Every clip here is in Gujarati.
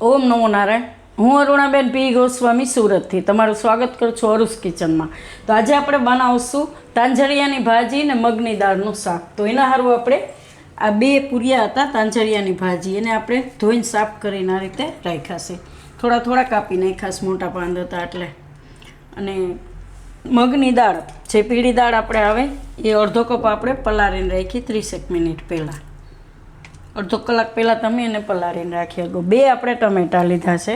ઓમ નમો નારાયણ. હું અરુણાબેન પી. ગોસ્વામી સુરતથી. તમારું સ્વાગત કરું છું અરુસ કિચનમાં. તો આજે આપણે બનાવશું તાંજરિયાની ભાજી અને મગની દાળનું શાક. તો એના સારું આપણે આ બે પૂરિયા હતા તાંજરિયાની ભાજી. એને આપણે ધોઈને સાફ કરીને આ રીતે રાખ્યા થોડા થોડા કાપી નાખ્યા મોટા પાંદ હતા એટલે. અને મગની દાળ, જે પીળી દાળ આપણે આવે, એ અડધો કપ આપણે પલાળીને રાખી ત્રીસેક મિનિટ પહેલાં. અડધો કલાક પહેલાં તમે એને પલાળીને રાખી શકો બે આપણે ટમેટાં લીધા છે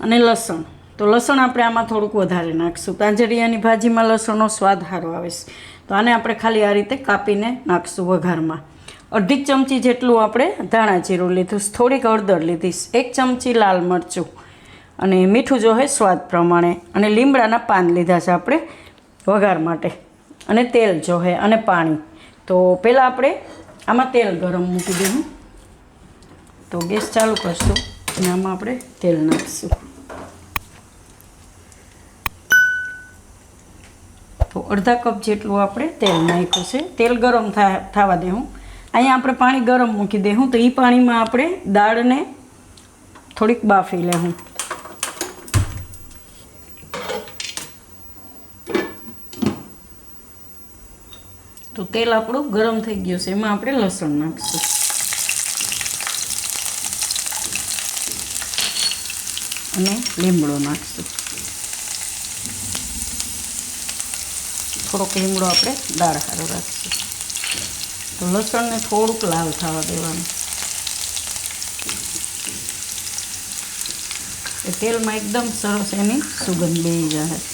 અને લસણ. તો લસણ આપણે આમાં થોડુંક વધારે નાખીશું. તાંજરિયાની ભાજીમાં લસણનો સ્વાદ સારો આવે છે. તો આને આપણે ખાલી આ રીતે કાપીને નાખીશું વઘારમાં. અડધી ચમચી જેટલું આપણે ધાણા જીરું લીધું થોડીક હળદર લીધી એક ચમચી લાલ મરચું અને મીઠું જો હોય સ્વાદ પ્રમાણે. અને લીમડાના પાન લીધા છે આપણે વઘાર માટે. અને તેલ જો હે અને પાણી. તો પહેલાં આપણે આમાં તેલ ગરમ મૂકી દેવું. તો ગેસ ચાલુ કરશું અને આમાં આપણે તેલ નાખીશું. તો અડધા કપ જેટલું આપણે તેલ નાખ્યું છે. તેલ ગરમ થાય થવા દેવું. અહીંયા આપણે પાણી ગરમ મૂકી દેવું. તો એ પાણીમાં આપણે દાળને થોડીક બાફી લેવું. તો તેલ આપણું ગરમ થઈ ગયું છે. એમાં આપણે લસણ નાખીશું. અને લીમડો નાખીશું. થોડોક લીમડો આપણે દાળ સારો રાખીશું. તો લસણને થોડુંક લાલ થવા દેવાનું. એ તેલમાં એકદમ સરસ એની સુગંધ બેસી જાય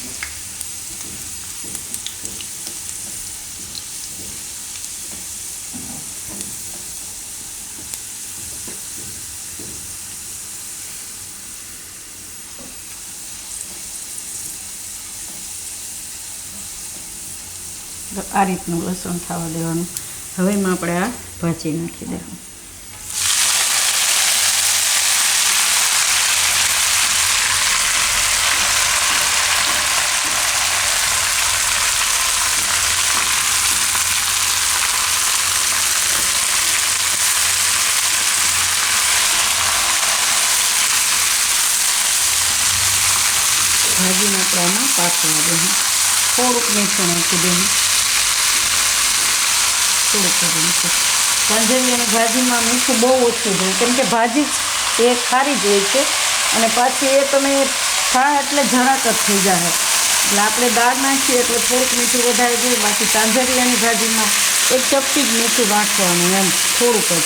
આ રીતનું લસણ થવા દેવાનું. હવે એમાં આપણે આ ભાજી નાખી દેવાનું. ભાજીને આપણે આમાં પાકવા થોડુંક મીઠું નાખી દેવું થોડુંક જ મીઠું પાંજરિયાની ભાજીમાં મીઠું બહુ ઓછું જોઈએ, કેમ કે ભાજી એ ખારી જ હોય છે. અને પાછી એ તમે ખા એટલે જરાક જ થઈ જાય એટલે આપણે દાળ નાખીએ એટલે થોડુંક મીઠું વધારે જોઈએ, બાકી સાંજરિયાની ભાજીમાં એક ચપટી જ મીઠું વાંચવાનું એમ, થોડુંક જ.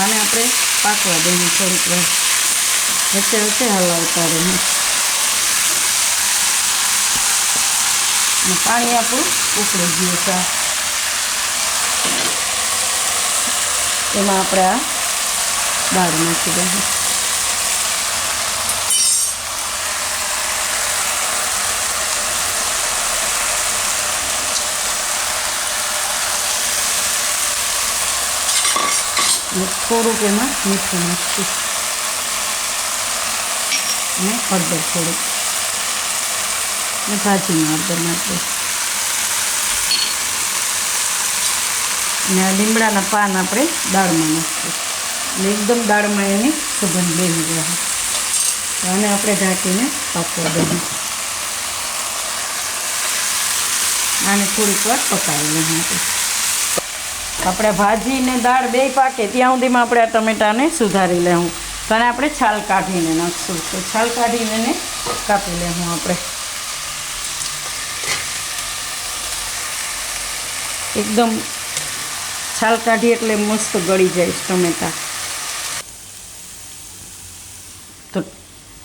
આને આપણે પાકવા દઈએ થોડીક વાર. વચ્ચે વચ્ચે હલાવતા રહીએ. પાણી આપણું ઉકળી ગયું છે. એમાં આપણે આ દાળ નાખી દઈએ. અને થોડુંક એમાં મીઠું નાખીશું. અને હળદર થોડુંક. અને ભાજીમાં હળદર નાખીએ અને લીમડાના પાન આપણે દાળમાં નાખીશું એટલે એકદમ દાળમાં એની સુગંધ બેસી રહે. અને આપણે ઢાંકીને પાકવા દઈએ. આને થોડીક વાર પકાવી લઈએ આપણે આપણે ભાજી દાળ બે પાકે ત્યાં સુધીમાં આપણે આ ટમેટાને સુધારી લેવું. તો આપણે છાલ કાઢીને નાખશું. તો છાલ કાઢીને એને કાપી લેવું આપણે. એકદમ છાલ કાઢી એટલે મસ્ત ગળી જાય ટમેટા. તો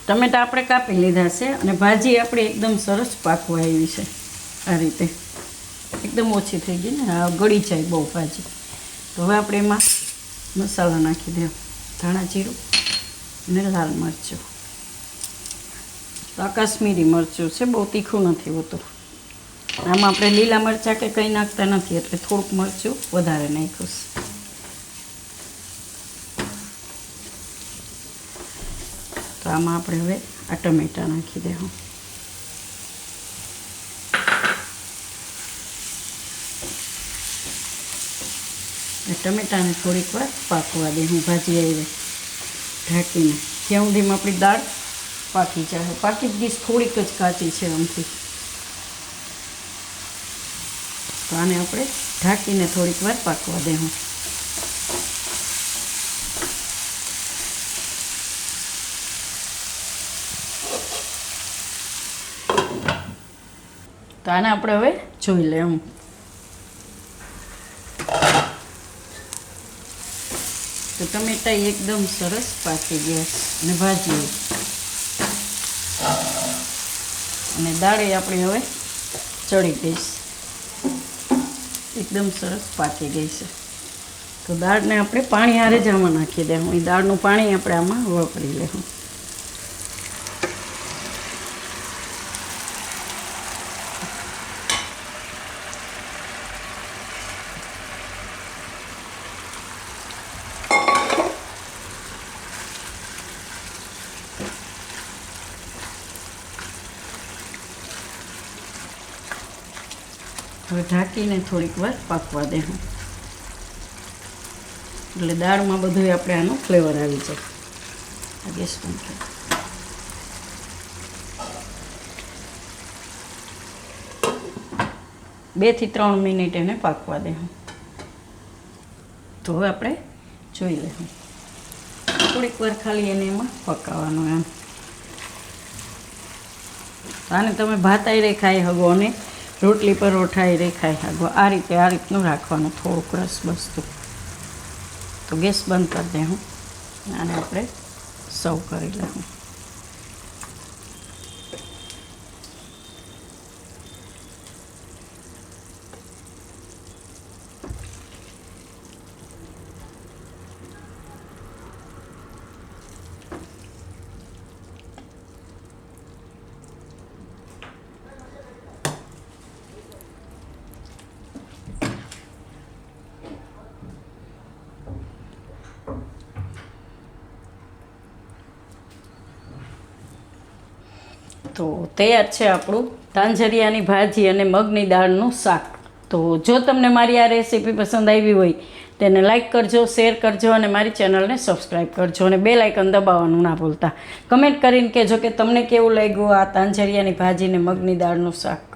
ટમેટા આપણે કાપી લીધા છે અને ભાજી આપણે એકદમ સરસ પાકવા આવી છે આ રીતે. એકદમ ઓછી થઈ ગઈ ને ગળી જાય બહુ ભાજી. તો હવે આપણે એમાં મસાલા નાખી દેવા. ધાણા જીરું અને લાલ મરચું. આ કાશ્મીરી મરચું છે, બહુ તીખું નથી હોતું. આમાં આપણે લીલા મરચાં કે કંઈ નાખતા નથી, એટલે થોડુંક મરચું વધારે નાખ્યું તો આમાં આપણે હવે આ ટમેટાં નાખી દેવું ટમેટાને થોડીક વાર પાકવા દે હું ભાજી આવી ઢાંકીને. ત્યાં સુધીમાં આપણી દાળ પાકી જાય. પાકી જ ગઈ થોડીક જ કાચી છે આમથી. તો આને આપણે ઢાંકીને થોડીક વાર પાકવા દેવું. તો આને આપણે હવે જોઈ લેવું. તો ટમેટા એકદમ સરસ પાકી ગયા અને ભાજી. અને દાળે આપણે હવે ચડી છે એકદમ સરસ પાકી ગઈ છે. તો દાળને આપણે પાણી હારે જ આમાં નાખી દેવું એ દાળનું પાણી આપણે આમાં વાપરી લેવું હવે ઢાંકીને થોડીક વાર પાકવા દેવું એટલે દાળમાં બધું આપણે આનો ફ્લેવર આવી જાય. આ ગેસ બંધ કરી. બેથી ત્રણ મિનિટ એને પાકવા દેવું તો હવે આપણે જોઈ લઈશું થોડીક વાર ખાલી એને એમાં પકાવવાનું એમ. આને તમે ભાતાઈ રે ખાઈ હગો અને રોટલી પર એ રે ખાઈ હગો આ રીતે, આ રીતનું રાખવાનું, થોડુંક રસ બસતું. તો ગેસ બંધ કરી દે હું. આને આપણે સર્વ કરી લઉં તો તૈયાર છે આપણું તાંજરિયાની ભાજી અને મગની દાળનું શાક. તો જો તમને મારી આ રેસીપી પસંદ આવી હોય તેને લાઈક કરજો, શેર કરજો અને મારી ચેનલને સબસ્ક્રાઈબ કરજો અને બે લાઇકન દબાવવાનું ના ભૂલતા. કમેન્ટ કરીને કહેજો કે તમને કેવું લાગ્યું આ તાંજરિયાની ભાજી અને મગની દાળનું શાક.